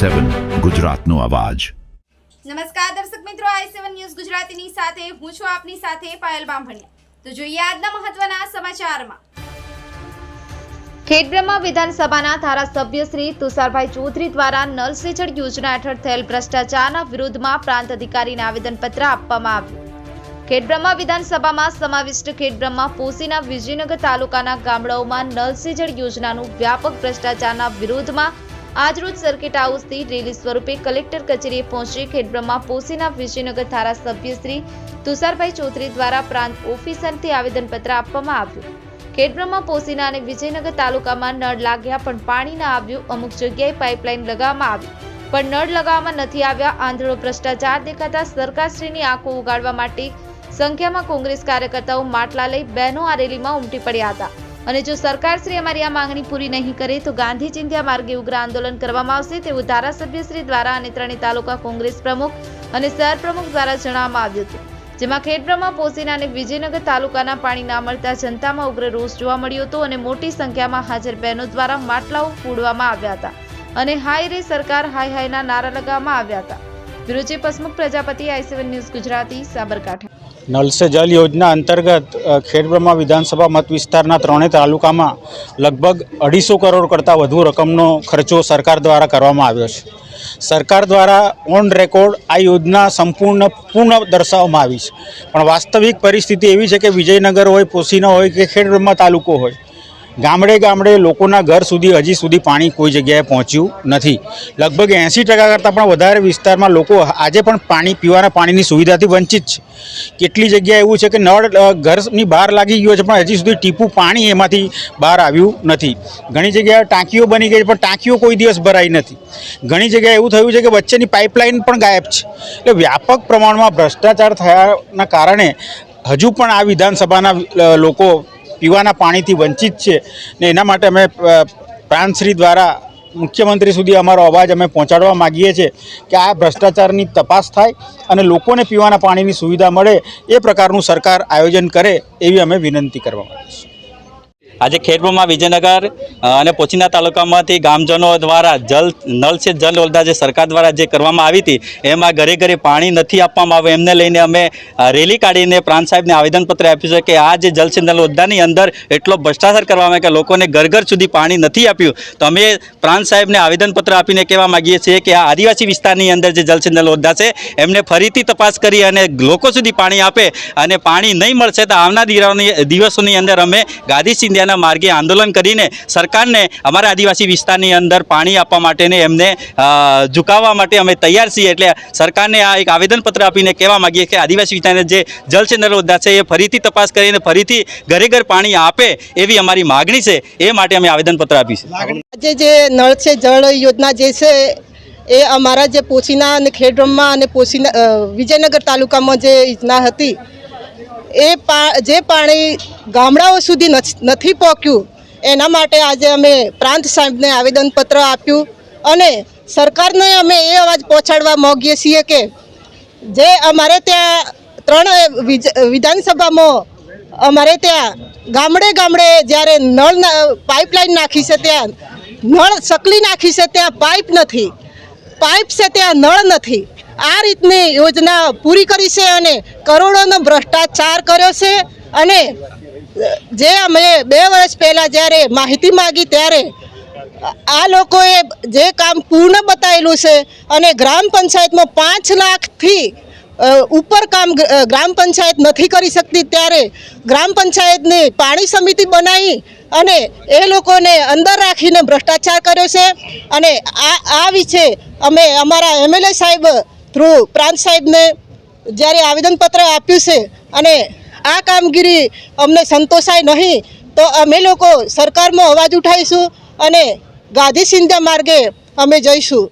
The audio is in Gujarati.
સેવન ગુજરાતનો અવાજ. નમસ્કાર દર્શક મિત્રો આઈ સેવન ન્યૂઝ ગુજરાતીની સાથે હું છું આપની સાથે પાયલ બામભણિયા. તો જોઈએ આજના મહત્વના સમાચારમાં. ખેડબ્રહ્મા વિધાનસભાના ધારાસભ્ય શ્રી તુષારભાઈ ચૌધરી દ્વારા નલ સે યોજના હેઠળ થયેલ ભ્રષ્ટાચારના વિરોધમાં પ્રાંત અધિકારીને આવેદનપત્ર આપવામાં આવ્યું. ખેડબ્રહ્મા વિધાનસભામાં સમાવિષ્ટ ખેડબ્રહ્મા પોસીના વિજયનગર તાલુકાના ગામડાઓમાં નલ સે યોજનાનું વ્યાપક ભ્રષ્ટાચારના વિરોધમાં આજરોજ સર્કિટ હાઉસથી રેલી સ્વરૂપે કલેક્ટર કચેરીએ પહોંચી ખેડબ્રહ્મા પોસીના વિજયનગર ધારાસભ્ય શ્રી તુષારભાઈ ચૌધરી દ્વારા પ્રાંત ઓફિસરથી આવેદનપત્ર આપવામાં આવ્યું. ખેડબ્રહ્મા પોસીના અને વિજયનગર તાલુકામાં નળ લાગ્યા પણ પાણી ન આવ્યું, અમુક જગ્યાએ પાઇપલાઇન લગાવવામાં આવી. પણ નળ લગાવવામાં નથી આવ્યા, આંધળો ભ્રષ્ટાચાર દેખાતા સરકારશ્રીની આંખો ઉગાડવા માટે સંખ્યામાં કોંગ્રેસ કાર્યકર્તાઓ માટલા લઈ બહેનો આ રેલીમાં ઉમટી પડ્યા હતા. અને જો સરકારશ્રી અમારી આ માંગણી પૂરી નહીં કરે તો ગાંધી ચિંધ્યા માર્ગે ઉગ્ર આંદોલન કરવામાં આવશે તેવું ધારાસભ્યશ્રી દ્વારા અને ત્રણેય તાલુકા કોંગ્રેસ પ્રમુખ અને શહેર પ્રમુખ દ્વારા જણાવવામાં આવ્યું હતું. જેમાં ખેડબ્રહ્મા, પોસીના અને વિજયનગર તાલુકાના પાણી ના મળતા જનતામાં ઉગ્ર રોષ જોવા મળ્યો હતો અને મોટી સંખ્યામાં હાજર બહેનો દ્વારા માટલાઓ ફોડવામાં આવ્યા હતા અને હાય રે સરકાર, હાય હાયના નારા લગાવવામાં આવ્યા હતા. વિરોચી પસમુખ પ્રજાપતિ, આઈ ન્યૂઝ ગુજરાતી, સાબરકાંઠા. નલ સે જલ યોજના અંતર્ગત ખેડબ્રહ્મા વિધાનસભા મત વિસ્તારના ત્રણેય તાલુકામાં લગભગ અઢીસો કરોડ કરતાં વધુ રકમનો ખર્ચો સરકાર દ્વારા કરવામાં આવ્યો છે. સરકાર દ્વારા ઓન રેકોર્ડ આ યોજના સંપૂર્ણ પૂર્ણ દર્શાવવામાં આવી છે. પણ વાસ્તવિક પરિસ્થિતિ એવી છે કે વિજયનગર હોય પોસીના હોય કે ખેડબ્રહ્મા તાલુકો હોય. ગામડે ગામડે લોકોના ઘર સુધી, હજી સુધી પાણી કોઈ જગ્યાએ પહોંચ્યું નથી. લગભગ એંસી ટકા કરતાં પણ વધારે વિસ્તારમાં લોકો આજે પણ પાણી પીવાના પાણીની સુવિધાથી વંચિત છે. કેટલી જગ્યાએ એવું છે કે નળ ઘરની બહાર લાગી ગયો છે, પણ હજી સુધી ટીપું પાણી એમાંથી બહાર આવ્યું નથી. ઘણી જગ્યાએ ટાંકીઓ બની ગઈ છે, પણ ટાંકીઓ કોઈ દિવસ ભરાઈ નથી. ઘણી જગ્યાએ એવું થયું છે કે વચ્ચેની પાઇપલાઇન પણ ગાયબ છે. એટલે વ્યાપક પ્રમાણમાં ભ્રષ્ટાચાર થયાના કારણે હજુ પણ આ વિધાનસભાના લોકો પીવાના પાણીથી વંચિત છે ને એના માટે અમે પ્રાંતશ્રી દ્વારા મુખ્યમંત્રી સુધી અમારો અવાજ અમે પહોંચાડવા માગીએ છીએ કે આ ભ્રષ્ટાચારની તપાસ થાય અને લોકોને પીવાના પાણીની સુવિધા મળે એ પ્રકારનું સરકાર આયોજન કરે એવી અમે વિનંતી કરવા માગીએ છીએ. આજે ખેડબ્રહ્મા વિજયનગર અને પોચીના તાલુકામાંથી ગામજનો દ્વારા જલ નલ સે જલ યોજના જે સરકાર દ્વારા જે કરવામાં આવી હતી, એમાં ઘરે ઘરે પાણી નથી આપવામાં આવ્યું. એમને લઈને અમે રેલી કાઢીને પ્રાંત સાહેબને આવેદનપત્ર આપ્યું છે કે આ જે જલ સે યોજનાની અંદર એટલો ભ્રષ્ટાચાર કરવામાં આવે કે લોકોને ઘર ઘર સુધી પાણી નથી આપ્યું. તો અમે પ્રાંત સાહેબને આવેદનપત્ર આપીને કહેવા માગીએ છીએ કે આ આદિવાસી વિસ્તારની અંદર જે જલ સે યોજના છે, એમને ફરીથી તપાસ કરી અને લોકો સુધી પાણી આપે અને પાણી નહીં મળશે તો આવનાર દિવસોની અંદર અમે ગાંધી સિંધિયાના માર્ગે આંદોલન કરીને સરકારને અમારા આદિવાસી વિસ્તારની અંદર પાણી આપવા માટેને એમને ઝુકાવવા માટે અમે તૈયાર છીએ. એટલે સરકારને આ એક આવેદનપત્ર આપીને કહેવા માગીએ કે આદિવાસી વિસ્તારને જે જલચંદ્ર યોજના છે, એ ફરીથી તપાસ કરીને ફરીથી ઘરે ઘર પાણી આપે એવી અમારી માગણી છે. એ માટે અમે આવેદનપત્ર આપીશું આજે જે નળ છે, જળ યોજના જે છે, એ અમારા જે પોશીના અને ખેડબ્રહ્મા અને પોશીના વિજયનગર તાલુકામાં જે યોજના હતી એ પા જે પાણી ગામડાઓ સુધી નથ- પહોંચ્યું, એના માટે આજે અમે પ્રાંત સાહેબને આવેદનપત્ર આપ્યું અને સરકારને અમે એ અવાજ પહોંચાડવા માગીએ છીએ કે જે અમારે ત્યાં ત્રણ વિધાનસભામાં અમારે ત્યાં ગામડે ગામડે જ્યારે નળ પાઇપલાઇન નાખી છે ત્યાં, નળ સકલી નાખી છે ત્યાં પાઇપ નથી. પાઇપ છે ત્યાં નળ નથી. આ રીતની યોજના પૂરી કરી છે અને કરોડોનો ભ્રષ્ટાચાર કર્યો છે અને જે અમે બે વર્ષ પહેલાં જ્યારે માહિતી માગી ત્યારે આ લોકોએ જે કામ પૂર્ણ બતાવેલું છે અને ગ્રામ પંચાયતમાં પાંચ લાખથી ઉપર કામ ગ્રામ પંચાયત નથી કરી શકતી ત્યારે ગ્રામ પંચાયતની પાણી સમિતિ બનાવી અને એ લોકોને અંદર રાખીને ભ્રષ્ટાચાર કર્યો છે અને આ આ વિશે અમે અમારા એમએલએ સાહેબ થ્રુ પ્રાંત સાહેબને જ્યારે આવેદનપત્ર આપ્યું છે અને આ કામગીરી અમને સંતોષાય નહીં, તો અમે લોકો સરકારમાં અવાજ ઉઠાવીશું અને ગાંધી સિંધા માર્ગે અમે જઈશું.